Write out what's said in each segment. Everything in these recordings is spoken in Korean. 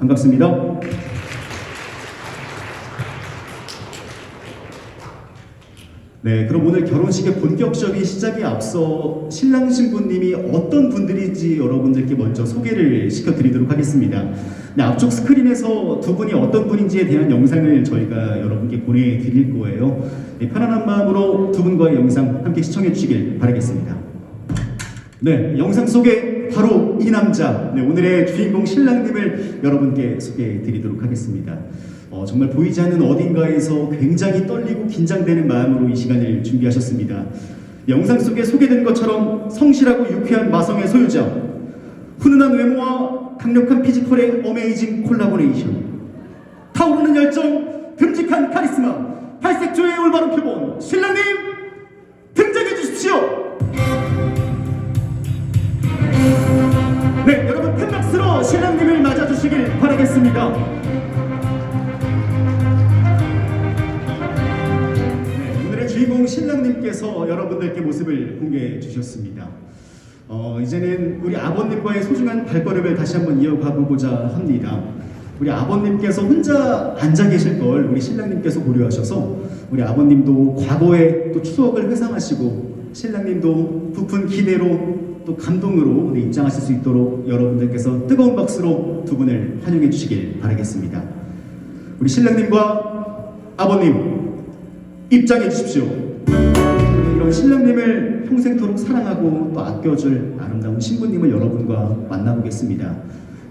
반갑습니다. 네, 그럼 오늘 결혼식의 본격적인 시작에 앞서 신랑 신부님이 어떤 분들인지 여러분들께 먼저 소개를 시켜드리도록 하겠습니다. 네, 앞쪽 스크린에서 두 분이 어떤 분인지에 대한 영상을 저희가 여러분께 보내드릴 거예요. 네, 편안한 마음으로 두 분과의 영상 함께 시청해 주시길 바라겠습니다. 네, 영상 속에 바로 이 남자, 네, 오늘의 주인공 신랑님을 여러분께 소개해 드리도록 하겠습니다. 어, 정말 보이지 않는 어딘가에서 굉장히 떨리고 긴장되는 마음으로 이 시간을 준비하셨습니다. 영상 속에 소개된 것처럼 성실하고 유쾌한 마성의 소유자, 훈훈한 외모와 강력한 피지컬의 어메이징 콜라보레이션, 타오르는 열정, 듬직한 카리스마, 팔색조의 올바른 표본, 신랑님 맞아주시길 바라겠습니다. 네, 오늘의 주인공 신랑님께서 여러분들께 모습을 공개해 주셨습니다. 어, 이제는 우리 아버님과의 소중한 발걸음을 다시 한번 이어가 보고자 합니다. 우리 아버님께서 혼자 앉아 계실 걸 우리 신랑님께서 고려하셔서 우리 아버님도 과거의 또 추억을 회상하시고 신랑님도 부푼 기대로 또 감동으로 네, 입장하실 수 있도록 여러분들께서 뜨거운 박수로 두 분을 환영해 주시길 바라겠습니다. 우리 신랑님과 아버님 입장해 주십시오. 이런 신랑님을 평생토록 사랑하고 또 아껴줄 아름다운 신부님을 여러분과 만나보겠습니다.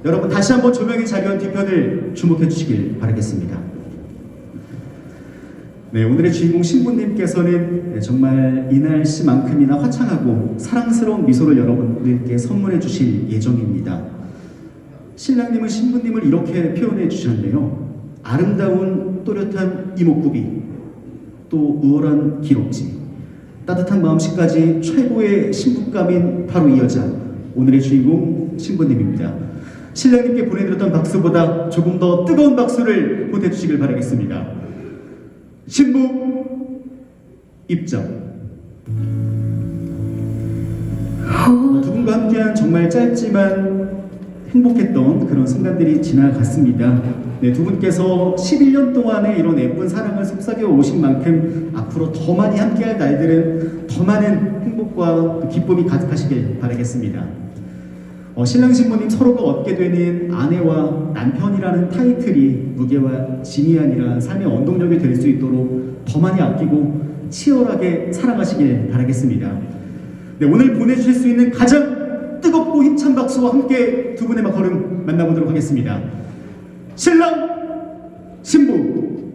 여러분 다시 한번 조명의 자리한 뒤편을 주목해 주시길 바라겠습니다. 네, 오늘의 주인공 신부님께서는 네, 정말 이 날씨만큼이나 화창하고 사랑스러운 미소를 여러분들께 선물해 주실 예정입니다. 신랑님은 신부님을 이렇게 표현해 주셨네요. 아름다운 또렷한 이목구비, 또 우월한 기록지, 따뜻한 마음씨까지 최고의 신부감인 바로 이 여자, 오늘의 주인공 신부님입니다. 신랑님께 보내드렸던 박수보다 조금 더 뜨거운 박수를 보내주시길 바라겠습니다. 신부 입장. 어, 두 분과 함께한 정말 짧지만 행복했던 그런 순간들이 지나갔습니다. 네, 두 분께서 11년 동안의 이런 예쁜 사랑을 속삭여 오신 만큼 앞으로 더 많이 함께할 날들은 더 많은 행복과 또 기쁨이 가득하시길 바라겠습니다. 어, 신랑 신부님 서로가 얻게 되는 아내와 남편이라는 타이틀이 무게와 짐이 아니라 삶의 원동력이 될 수 있도록 더 많이 아끼고 치열하게 사랑하시길 바라겠습니다. 네, 오늘 보내주실 수 있는 가장 뜨겁고 힘찬 박수와 함께 두 분의 걸음 만나보도록 하겠습니다. 신랑, 신부,